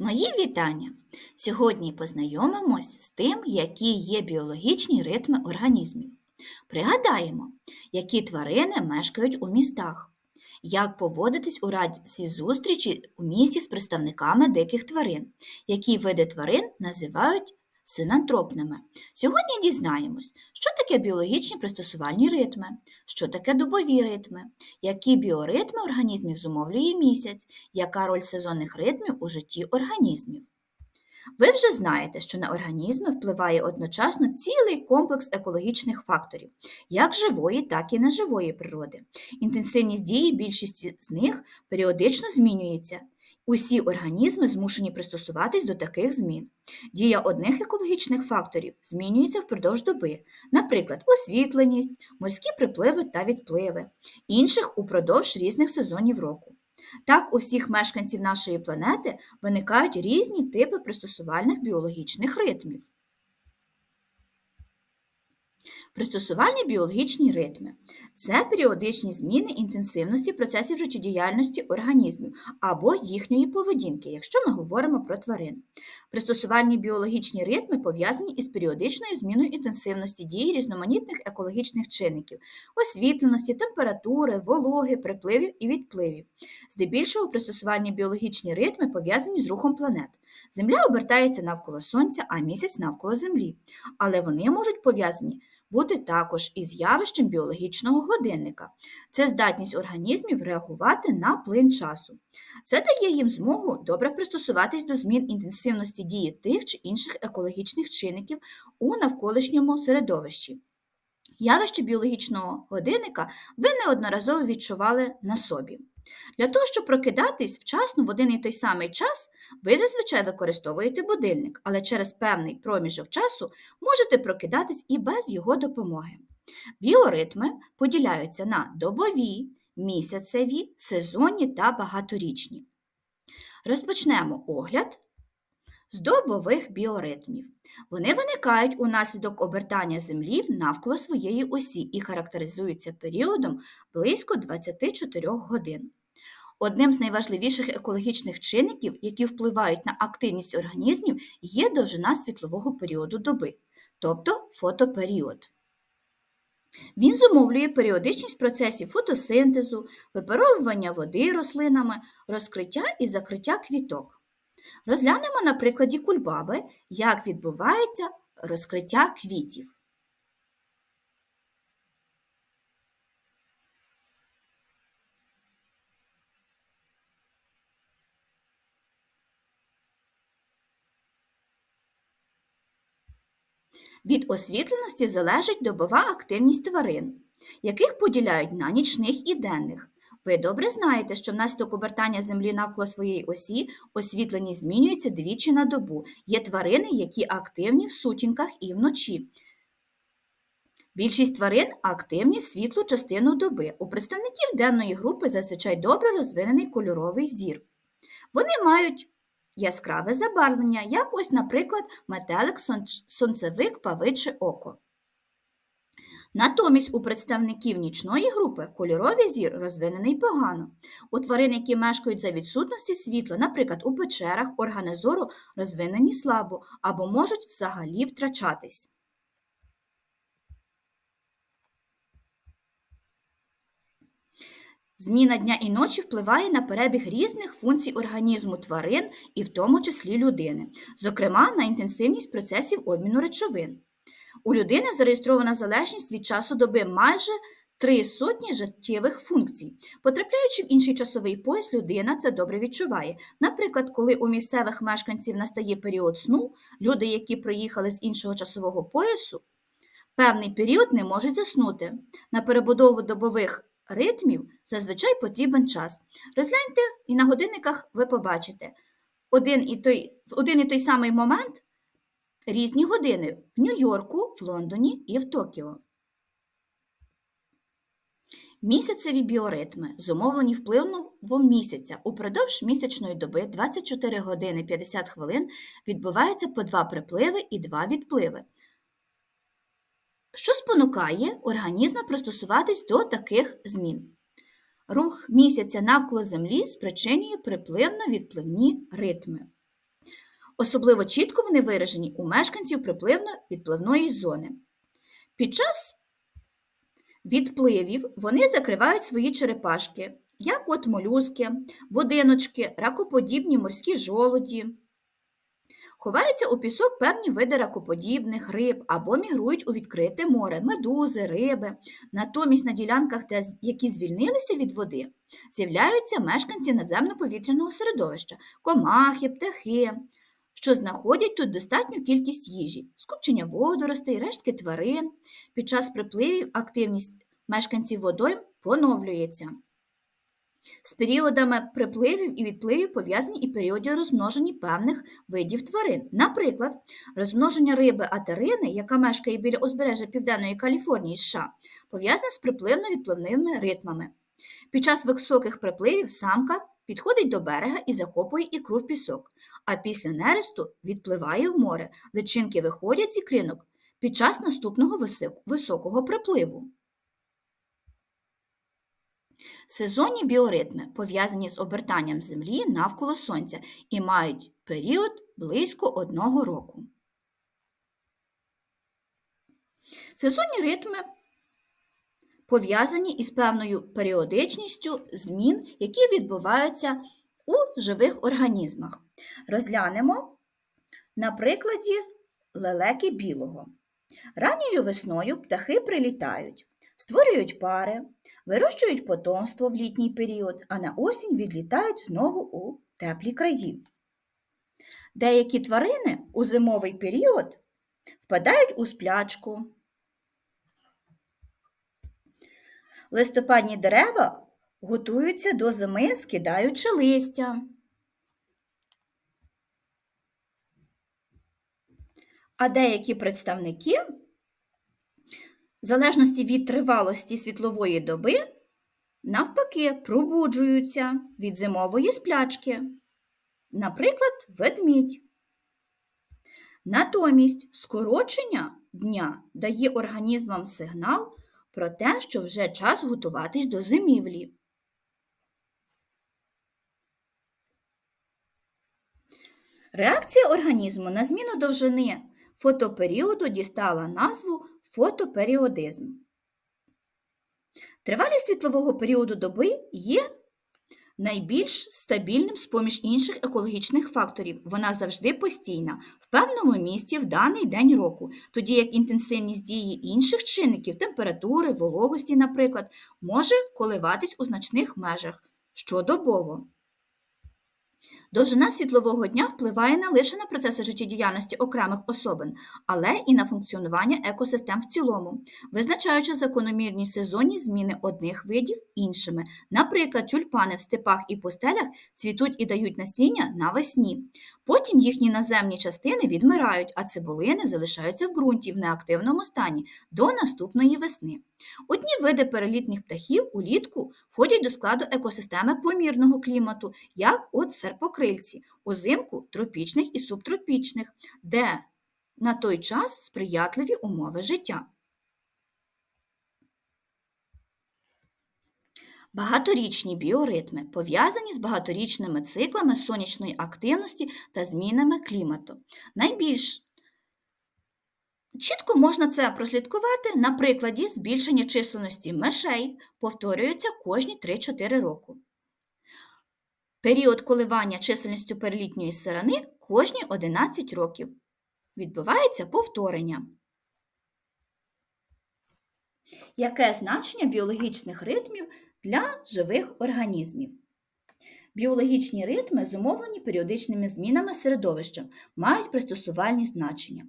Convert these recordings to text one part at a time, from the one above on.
Мої вітання! Сьогодні познайомимось з тим, які є біологічні ритми організмів. Пригадаємо, які тварини мешкають у містах, як поводитись у разі зустрічі у місті з представниками диких тварин, які види тварин називають синантропними. Сьогодні дізнаємось, що таке біологічні пристосувальні ритми, що таке добові ритми, які біоритми організмів зумовлює місяць, яка роль сезонних ритмів у житті організмів. Ви вже знаєте, що на організми впливає одночасно цілий комплекс екологічних факторів, як живої, так і неживої природи. Інтенсивність дії більшості з них періодично змінюється. Усі організми змушені пристосуватись до таких змін. Дія одних екологічних факторів змінюється впродовж доби, наприклад, освітленість, морські припливи та відпливи, інших упродовж різних сезонів року. Так, у всіх мешканців нашої планети виникають різні типи пристосувальних біологічних ритмів. Пристосувальні біологічні ритми це періодичні зміни інтенсивності процесів життєдіяльності організмів або їхньої поведінки, якщо ми говоримо про тварин. Пристосувальні біологічні ритми пов'язані із періодичною зміною інтенсивності дії різноманітних екологічних чинників, освітленості, температури, вологи, припливів і відпливів. Здебільшого пристосувальні біологічні ритми пов'язані з рухом планет. Земля обертається навколо Сонця, а місяць навколо Землі, але вони можуть пов'язані бути також із явищем біологічного годинника. Це здатність організмів реагувати на плин часу. Це дає їм змогу добре пристосуватись до змін інтенсивності дії тих чи інших екологічних чинників у навколишньому середовищі. Явище біологічного годинника ви неодноразово відчували на собі. Для того, щоб прокидатись вчасно в один і той самий час, ви зазвичай використовуєте будильник, але через певний проміжок часу можете прокидатись і без його допомоги. Біоритми поділяються на добові, місяцеві, сезонні та багаторічні. Розпочнемо огляд з добових біоритмів. Вони виникають унаслідок обертання Землі навколо своєї осі і характеризуються періодом близько 24 годин. Одним з найважливіших екологічних чинників, які впливають на активність організмів, є довжина світлового періоду доби, тобто фотоперіод. Він зумовлює періодичність процесів фотосинтезу, випаровування води рослинами, розкриття і закриття квіток. Розглянемо на прикладі кульбаби, як відбувається розкриття квітів. Від освітленості залежить добова активність тварин, яких поділяють на нічних і денних. Ви добре знаєте, що внаслідок обертання Землі навколо своєї осі освітленість змінюється двічі на добу. Є тварини, які активні в сутінках і вночі. Більшість тварин активні світлу частину доби. У представників денної групи зазвичай добре розвинений кольоровий зір. Вони мають яскраве забарвлення, як ось, наприклад, метелик, сонцевик, павиче око. Натомість у представників нічної групи кольоровий зір розвинений погано. У тварин, які мешкають за відсутності світла, наприклад, у печерах, органи зору розвинені слабо або можуть взагалі втрачатись. Зміна дня і ночі впливає на перебіг різних функцій організму тварин і в тому числі людини, зокрема на інтенсивність процесів обміну речовин. У людини зареєстрована залежність від часу доби майже три сотні життєвих функцій. Потрапляючи в інший часовий пояс, людина це добре відчуває. Наприклад, коли у місцевих мешканців настає період сну, люди, які приїхали з іншого часового поясу, певний період не можуть заснути. На перебудову добових ритмів зазвичай потрібен час. Розгляньте і на годинниках ви побачите один і той, один і той самий момент різні години в Нью-Йорку, в Лондоні і в Токіо. Місяцеві біоритми зумовлені впливом місяця. Упродовж місячної доби 24 години 50 хвилин відбувається по два припливи і два відпливи що спонукає організми пристосуватись до таких змін. Рух місяця навколо Землі спричинює припливно-відпливні ритми. Особливо чітко вони виражені у мешканців припливно-відпливної зони. Під час відпливів вони закривають свої черепашки, як от молюски, будиночки, ракоподібні морські жолуді. Ховаються у пісок певні види ракоподібних риб або мігрують у відкрите море, медузи, риби. Натомість на ділянках, які звільнилися від води, з'являються мешканці наземно-повітряного середовища, комахи, птахи, що знаходять тут достатню кількість їжі, скупчення водоростей, рештки тварин. Під час припливів активність мешканців водойм поновлюється. З періодами припливів і відпливів пов'язані і періоди розмноження певних видів тварин. Наприклад, розмноження риби атерини, яка мешкає біля узбережжя Південної Каліфорнії США, пов'язане з припливно-відпливними ритмами. Під час високих припливів самка підходить до берега і закопує ікру в пісок, а після нересту відпливає в море. Личинки виходять з ікринок під час наступного високого припливу. Сезонні біоритми пов'язані з обертанням Землі навколо Сонця і мають період близько одного року. Сезонні ритми пов'язані із певною періодичністю змін, які відбуваються у живих організмах. Розглянемо на прикладі лелеки білого. Ранньою весною птахи прилітають, створюють пари, вирощують потомство в літній період, а на осінь відлітають знову у теплі краї. Деякі тварини у зимовий період впадають у сплячку. Листопадні дерева готуються до зими, скидаючи листя. А деякі представники, в залежності від тривалості світлової доби, навпаки, пробуджуються від зимової сплячки, наприклад, ведмідь. Натомість скорочення дня дає організмам сигнал про те, що вже час готуватись до зимівлі. Реакція організму на зміну довжини фотоперіоду дістала назву фотоперіодизм. Тривалість світлового періоду доби є найбільш стабільним з-поміж інших екологічних факторів. Вона завжди постійна, в певному місці в даний день року, тоді як інтенсивність дії інших чинників, температури, вологості, наприклад, може коливатись у значних межах щодобово. Довжина світлового дня впливає не лише на процеси життєдіяльності окремих особин, але і на функціонування екосистем в цілому, визначаючи закономірні сезонні зміни одних видів іншими. Наприклад, тюльпани в степах і пустелях цвітуть і дають насіння навесні. Потім їхні наземні частини відмирають, а цибулини залишаються в ґрунті в неактивному стані до наступної весни. Одні види перелітніх птахів улітку входять до складу екосистеми помірного клімату, як от серпокрильці, узимку тропічних і субтропічних, де на той час сприятливі умови життя. Багаторічні біоритми пов'язані з багаторічними циклами сонячної активності та змінами клімату. Найбільш чітко можна це прослідкувати на прикладі збільшення численності мишей, повторюється кожні 3-4 роки. Період коливання чисельністю перелітньої сирани кожні 11 років. Відбувається повторення. Яке значення біологічних ритмів для живих організмів? Біологічні ритми, зумовлені періодичними змінами середовища, мають пристосувальні значення.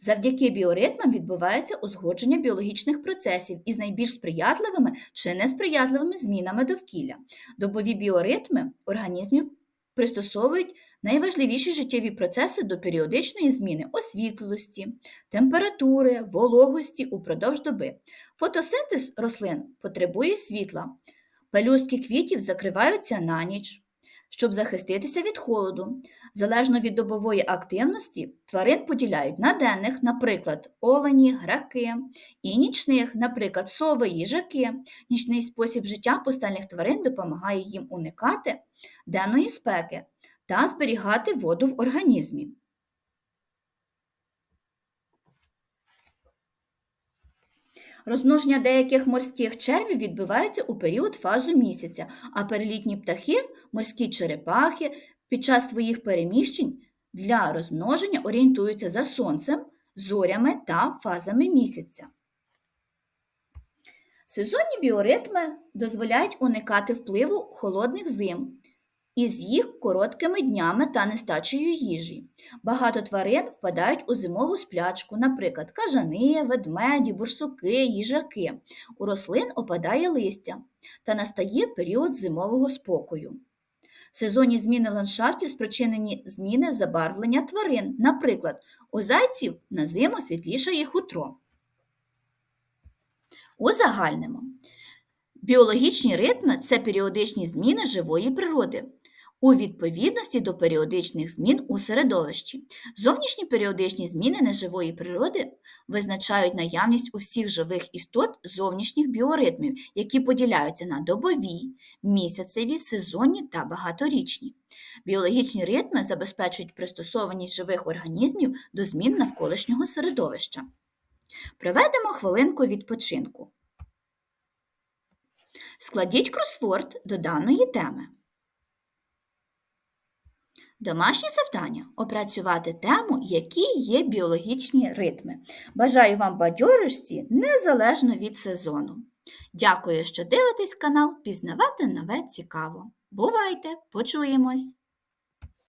Завдяки біоритмам відбувається узгодження біологічних процесів із найбільш сприятливими чи несприятливими змінами довкілля. Добові біоритми організмів пристосовують найважливіші життєві процеси до періодичної зміни освітлості, температури, вологості упродовж доби. Фотосинтез рослин потребує світла. Пелюстки квітів закриваються на ніч, щоб захиститися від холоду. Залежно від добової активності, тварин поділяють на денних, наприклад, олені, граки, і нічних, наприклад, сови, їжаки. Нічний спосіб життя пустельних тварин допомагає їм уникати денної спеки та зберігати воду в організмі. Розмноження деяких морських червів відбувається у період фазу місяця, а перелітні птахи, морські черепахи, під час своїх переміщень для розмноження орієнтуються за сонцем, зорями та фазами місяця. Сезонні біоритми дозволяють уникати впливу холодних зим із їх короткими днями та нестачею їжі. Багато тварин впадають у зимову сплячку, наприклад, кажани, ведмеді, бурсуки, їжаки. У рослин опадає листя та настає період зимового спокою. Сезонні зміни ландшафтів спричинені зміни забарвлення тварин. Наприклад, у зайців на зиму світлішає хутро. Узагальнимо. Біологічні ритми це періодичні зміни живої природи у відповідності до періодичних змін у середовищі. Зовнішні періодичні зміни неживої природи визначають наявність у всіх живих істот зовнішніх біоритмів, які поділяються на добові, місяцеві, сезонні та багаторічні. Біологічні ритми забезпечують пристосованість живих організмів до змін навколишнього середовища. Проведемо хвилинку відпочинку. Складіть кросворд до даної теми. Домашнє завдання опрацювати тему, які є біологічні ритми. Бажаю вам бадьорості незалежно від сезону. Дякую, що дивитесь канал Пізнавати нове цікаво. Бувайте! Почуємось!